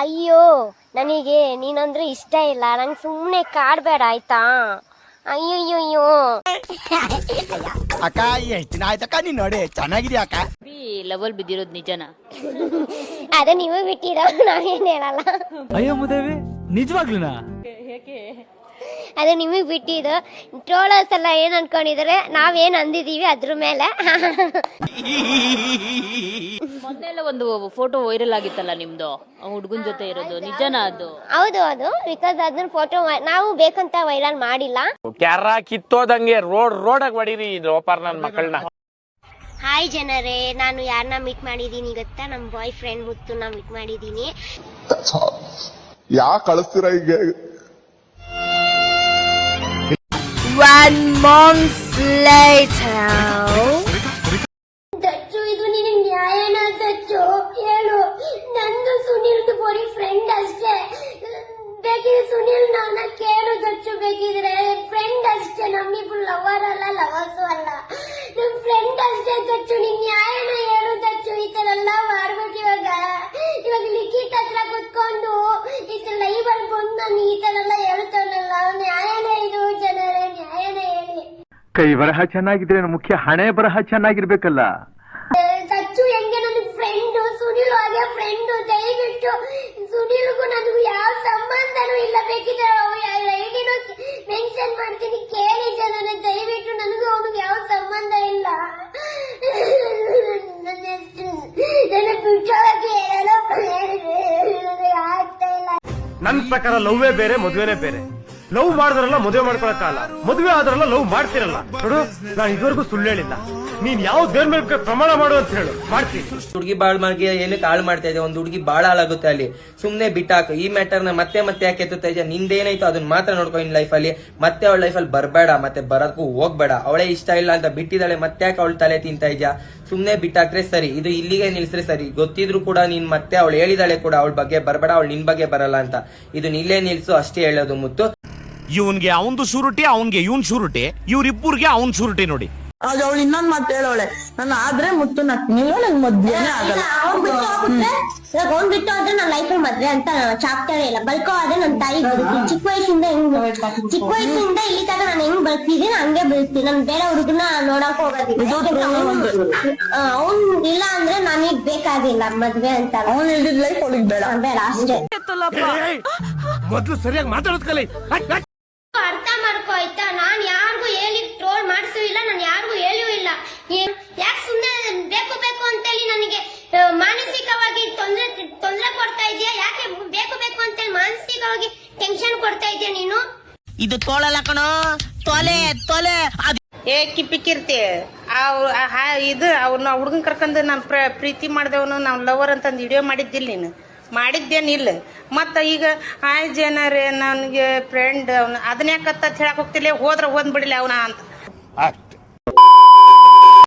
ಅಯ್ಯೋ ನನಗೆ ನೀನಂದ್ರೆ ಇಷ್ಟ ಇಲ್ಲ. ನಂಗೆ ಸುಮ್ಮನೆ ಕಾಡ್ಬೇಡ ಆಯ್ತಾ? ಅಯ್ಯಯ್ಯೋ ಅಕ್ಕ ಅಯ್ಯೋ ದಿನ ಆಯ್ತಕ್ಕ ನೀನ್ ನೋಡಿ ಚೆನ್ನಾಗಿದ್ಯಾ ಅಕ್ಕ? ಬಿ ಲವಲ್ ಬಿದ್ದಿರೋದು ನಿಜನಾ? ಅದೇ ನೀವೇ ಬಿಟ್ಟಿರೋ ನಾವೇನು ಹೇಳಲ್ಲ. ಅಯ್ಯೋ ಮುದೇವಿ ನಿಜವಾಗ್ಲೂನಾ? ಅದು ನಿಮಗೆ ಬಿಟ್ಟಿದ್ದು. ಟ್ರೋಲರ್ಸ್ ಎಲ್ಲ ಏನು ಅನ್ಕೊಂಡಿದ್ದಾರೆ? ನಾವೇನ್ ಅಂದಿದೀವಿ ಅದ್ರ ಮೇಲೆ. ಮೊನ್ನೆಲ್ಲ ಒಂದು ಫೋಟೋ ವೈರಲ್ ಆಗಿತ್ತಲ್ಲ ನಿಮ್ದು? ಹುಡುಗನ ಜೊತೆ ಇರೋದು ನಿಜನ ಅದು? ಹೌದು ಅದು. ಬಿಕಾಸ್ ಅದನ್ನ ಫೋಟೋ ನಾವು ಬೇಕಂತ ವೈರಲ್ ಮಾಡಿಲ್ಲ. ಕ್ಯಾರ ಕಿತ್ತೋದಂಗೆ ರೋಡ್ ರೋಡಾಗ ಹೊಡೀರಿ ಲೋಪಾರ್ ನನ್ನ ಮಕ್ಕಳನ್ನ ಹಾಯ್ ಜನರೇ ನಾನು ಯಾರನ್ನ ಮೀಟ್ ಮಾಡಿದೀನಿ ಗೊತ್ತಾ? ನಮ್ಮ ಬಾಯ್ ಫ್ರೆಂಡ್ ಮುತ್ತುನ ಮೀಟ್ ಮಾಡಿದೀನಿ ಯಾಕೆ ಕಳಿಸ್ತೀರಾ ಹೀಗೆ ದಚ್ಚು, ಇದು ನಿನಗೆ ನ್ಯಾಯನ ದಚ್ಚು? ಹೇಳು. ನಂದು ಸುನಿಲ್ದು ಬರೀ ಫ್ರೆಂಡ್ ಅಷ್ಟೇ. ಬೇಕಿದ್ರೆ ಸುನಿಲ್ ನನ್ನ ಕೇಳು ದಚ್ಚು ಬೇಕಿದ್ರೆ. ಫ್ರೆಂಡ್ ಅಷ್ಟೇ, ನಮ್ಮಿಬ್ರು ಲವರ್ ಅಲ್ಲ ಲವರ್ಸು ಅಲ್ಲ. ನಮ್ ಫ್ರೆಂಡ್ ಅಷ್ಟೇ ದಚ್ಚು ನಿನ್ ನ್ಯಾಯನ ಹೇಳು ದಚ್ಚು. ಈ ತರ ಎಲ್ಲ ಮಾಡ್ಬಿಟ್ಟು ಇವಾಗ. ಇವಾಗ ಲಿಖಿತ್ ಹತ್ರ ಕುತ್ಕೊಂಡು ಈ ತರ ಲೈವ್ ಅಲ್ಲಿ ಬಂದು ನಾನು ಈ ತರ ಎಲ್ಲ ಹೇಳ್ತಾನಲ್ಲ ನ್ಯಾಯನ ಇದು ಜನರೇ ನ್ಯಾಯನ ಹೇಳಿ ಕೈ ಬರಹ ಚೆನ್ನಾಗಿದ್ರೆ ಮುಖ್ಯ? ಹಣೆ ಬರಹ ಚೆನ್ನಾಗಿರ್ಬೇಕಲ್ಲ. ಸಚ್ಚು ಹೆಂಗೆ ನನ್ನ ಫ್ರೆಂಡ್ ಸುನಿಲ್ ಹಾಗೆ ಫ್ರೆಂಡ್ ದಯವಿಟ್ಟು ಸುನಿಲ್ಗೂ ನನಗೂ ಯಾವ ಸಂಬಂಧನೂ ಇಲ್ಲ. ಬೇಕಿದ್ರೆ ಐಡಿನೂ ಮೆನ್ಷನ್ ಮಾಡ್ತೀನಿ ಕೇಳಿ ನನಗೆ ದಯವಿಟ್ಟು ನನಗೂ ಅವನಿಗೆ ಯಾವ ಸಂಬಂಧ ಇಲ್ಲ. ನನ್ನ ನನ್ನ ಏನೋ ನನಗೆ ಆಗ್ತಾ ಇಲ್ಲ. ನನ್ನ ಪ್ರಕಾರ ಲವ್ವೇ ಬೇರೆ ಮದುವೆನೇ ಬೇರೆ. ಲವ್ ಮಾಡಿದ್ರಲ್ಲ, ಮದುವೆ ಮಾಡ್ಕೊಳಕ್ಕಾಗಲ್ಲ ಮದುವೆ ಆದ್ರಲ್ಲ ಲವ್ ಮಾಡ್ತಿರಲ್ಲ. ನೋಡು, ನಾನು ಇದುವರೆಗೂ ಸುಳ್ಳು ಹೇಳಿಲ್ಲ. ನೀನ್ ಯಾವ ದೇವ್ರ ಪ್ರಮಾಣ ಮಾಡು ಅಂತ ಹೇಳು. ಮಾಡ್ತೀನಿ. ಹುಡುಗಿ ಬಾಳ್ ಮಾಡಿ ಏನಕ್ಕೆ ಹಾಳು ಮಾಡ್ತಾ ಇದೆ ಒಂದು ಹುಡುಗಿ ಬಾಳ ಹಾಳಾಗುತ್ತೆ ಅಲ್ಲಿ. ಸುಮ್ನೆ ಬಿಟ್ಟಾಕ. ಈ ಮ್ಯಾಟರ್ನ ಮತ್ತೆ ಮತ್ತೆ ಯಾಕೆ ಎತ್ತುತ್ತಾ ಇದೆಯಾ? ನಿಂದೇನಾಯ್ತು ಅದನ್ನ ಮಾತ್ರ ನೋಡ್ಕೊ ಇನ್ ಲೈಫ್ ಅಲ್ಲಿ. ಮತ್ತೆ ಅವಳ ಲೈಫ್ ಅಲ್ಲಿ ಬರಬೇಡ, ಮತ್ತೆ ಬರೋಕ್ಕೂ ಹೋಗ್ಬೇಡ. ಅವಳೇ ಇಷ್ಟ ಇಲ್ಲ ಅಂತ ಬಿಟ್ಟಿದ್ದಾಳೆ, ಮತ್ತೆ ಯಾಕೆ ಅವಳ ತಲೆ ತಿಂತಾ ಇದ್ಯಾ? ಸುಮ್ನೆ ಬಿಟ್ಟಾಕ್ರೆ ಸರಿ. ಇದು ಇಲ್ಲಿಗೆ ನಿಲ್ಸ್ರೆ ಸರಿ. ಗೊತ್ತಿದ್ರು ಕೂಡ ನೀನ್ ಮತ್ತೆ ಅವಳು ಹೇಳಿದಾಳೆ ಕೂಡ ಅವಳ ಬಗ್ಗೆ ಬರಬೇಡ, ಅವಳು ನಿನ್ ಬಗ್ಗೆ ಬರಲ್ಲ ಅಂತ. ಇದನ್ನ ಇಲ್ಲೇ ನಿಲ್ಸು, ಅಷ್ಟೇ ಹೇಳೋದು ಮುತ್ತು. ಇವನ್ಗೆ ಅವಂದು ಶೂರಿಟಿ ಅವನ್ಗೆ ಇವನ್ ಶೂರಿಟಿ ಇವ್ರಿಬ್ಬರಿಗೆ ಅವನ್ ಶೂರಿಟಿ ನೋಡಿ. ಆಗ ಅವಳು ಇನ್ನೊಂದ್ ಮಾತು ಹೇಳೋಳೆ. ನಾನು ಆದ್ರೆ ಮುತ್ತು ನಿಲ್ಲ ನನ್ ಮದ್ವೆನೇ ಆಗಲ್ಲ. ಅವ್ನ್ ಬಿಟ್ಟು ಹೋಗ್ಬಿಟ್ರೆ ಬಿಟ್ಟರೆ ಅವ್ನ್ ಬಿಟ್ಟು ಹೋದ್ರೆ ನನ್ನ ಲೈಫ್ ಮದ್ವೆ ಅಂತ ಚಾಪ್ಟರ್ ಇಲ್ಲ. ಬಲ್ಕೋ ಆದ್ರೆ ನನ್ನ ತಾಯಿ ಬದುಕಿ ಚಿಕ್ಕ ವಯಸ್ಸಿಂದ ಹೆಂಗ್ ಚಿಕ್ಕ ವಯಸ್ಸಿಂದ ಇಲ್ಲಿ ತನಕ ನಾನು ಹೆಂಗ್ ಬದುಕಿದೀನಿ ಹಂಗೆ ಬದುಕ್ತೀನಿ ನಾನು ಬೇರೆ ಹುಡುಗನ ನೋಡಕ್ ಹೋಗೋದಿಲ್ಲ. ಅವ್ನ್ ಇಲ್ಲ ಅಂದ್ರೆ ನನಗ್ ಬೇಕಾಗಿಲ್ಲ ಮದ್ವೆ ಅಂತ. ಅವ್ನು ಹೇಳಿದ ಲೈಫ್ ಅವಳಿಗೆ ಬೇಡ. ಬೇಡ ಅಷ್ಟೇ. ಮೊದ್ಲು ಸರಿಯಾಗಿ ಮಾತಾಡೋದ್ ಕಲಿ. ಇದು ತೋಳಲ್ಲ ಕಣೋ ತೊಲೆ. ತೊಲೆ ಏ ಕಿಪ್ಪಿಕಿರ್ತಿ ಅವ್ ಇದು ಅವ್ನ ಹುಡುಗನ್ ಕರ್ಕೊಂಡು ನಾನು ಪ್ರೀತಿ ಮಾಡಿದವನು ನಾವು ಲವರ್ ಅಂತಂದು ವಿಡಿಯೋ ಮಾಡಿದ್ದಿಲ್ಲ ನೀನು. ಮಾಡಿದ್ದೇನಿಲ್ಲ. ಮತ್ತು ಈಗ ಆಯ್ ಜನರೇ ನನಗೆ ಫ್ರೆಂಡ್ ಅವ್ನ ಅದನ್ನ ಯಾಕತ್ತ ಹೇಳಕ್ ಹೋಗ್ತಿಲ್ಲ? ಹೋದ್ರ ಹೋದ್ ಬಿಡಿಲ್ಲ ಅವನ ಅಂತ.